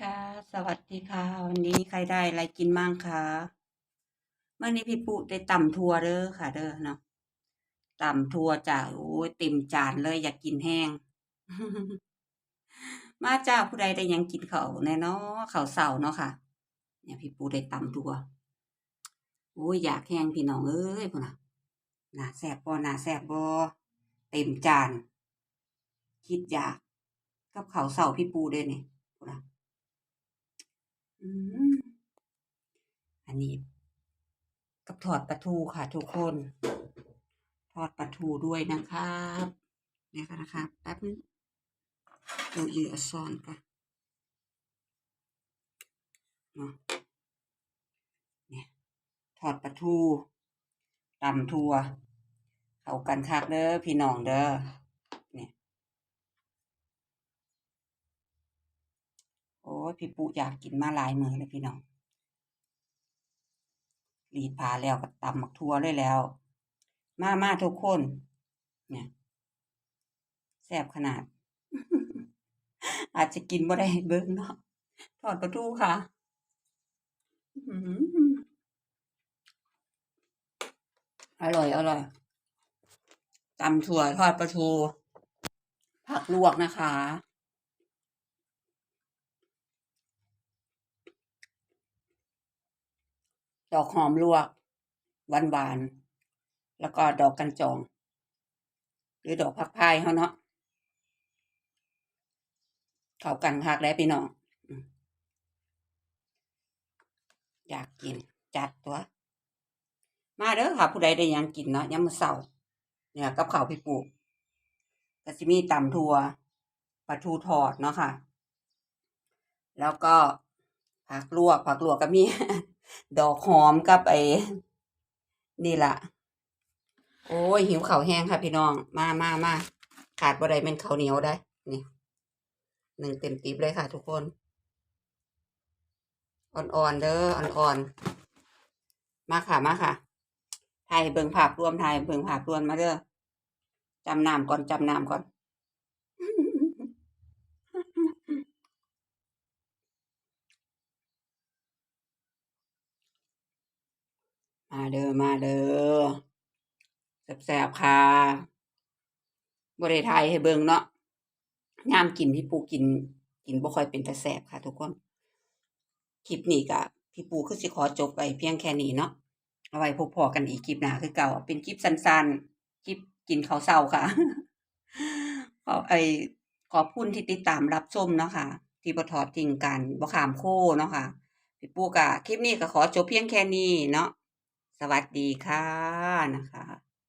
ค่ะ สวัสดีค่ะ วันนี้ใครได้อะไรกินมั่งคะเมื้อนี้พี่ปุ๊ได้ต่ำถั่วเด้อค่ะเด้อเนาะต่ำถั่วจ้ะโอ้ยเต็มจานเลยอยากกินแห้ง มาจ้าผู้ใดได้ยังกินเขาแน่น้อข้าเช้าเนาะค่ะ เนี่ยพี่ปุ๊ได้ต่ำถั่วโอ้ยอยากแห้งพี่น้องเอ้ยพุ่นน่ะนาแซ่บบ่น่าแซ่บบ่เต็มจาน คิดอยากกับเขาเช้าพี่ปุ๊เด้นี่พุ่นน่ะ อันนี้ กับทอดปลาทูค่ะทุกคน ทอดปลาทูด้วยนะครับเดี๋ยวกันนะครับแป๊บนึงดี๋ยอีอซ่อนก่อนเนาะเนี่ยทอดปลาทูตำทัวเข้ากันคักเด้อพี่น้องเด้อเนี่ย โอ้ ยพี่ปุอยากกินมาหลายมือแล้วพี่น้องรีดผาแล้วก็ตำบักทั่วเลยแล้ว มามาทุกคน เนี่ยแซ่บขนาด อาจจะกินบ่ได้เบิ่งเนาะทอดปลาทูค่ะอร่อยอร่อยตำถั่วทอดปลาทูผักลวกนะคะ ดอกหอมลวกหวานๆแล้วก็ดอกกันจอง หรือดอกผักพายเขาเนาะเขากันคักแล้วพี่น้องอยากกิน จัดตัว มาเด้อค่ะ ผู้ใดได้ยังกินเนาะยามมื้อเช้าเนี่ยกับข้าวพี่ปุ๊ก็สิมีตำถั่วปลาทูทอดเนาะค่ะ แล้วก็ผักลวกผักลวกก็มี ดอกหอมกับไอ้นี่ละโอ้ยหิวเข้าแห้งค่ะพี่น้อง มามามาขาดบ่ได้แม่นข้าวเหนียวได้ นี่หนึ่งเต็มติ๊บเลยค่ะทุกคน อ่อนๆเด้ออ่อนๆมาค่ะมาค่ะถ่ายเบิ่งภาพรวมถ่ายเบิ่งภาพรวมมาเด้อจำน้ำก่อนจำน้ำก่อน มาเด้อมาเด้อแซ่บๆค่ะบ่ได้ถ่ายให้เบิงเนาะยามกินพี่ปูกิน กินบ่ค่อยเป็นตาแซ่บค่ะทุกคน คลิปนี้ก็พี่ปูคือสิขอจบไว้เพียงแค่นี้เนาะ เอาไว้พบพอกันอีกคลิปหน้าคือเก่า เป็นคลิปสั้นๆ คลิปกินข้าวเช้าค่ะ ขอไอ้ขอบคุณที่ติดตามรับชมเนาะค่ะ ที่บทอดทิ้งกันบ่ขามโคเนาะค่ะ พี่ปูก็คลิปนี้ก็ขอจบเพียงแค่นี้เนาะ สวัสดีค่ะนะคะ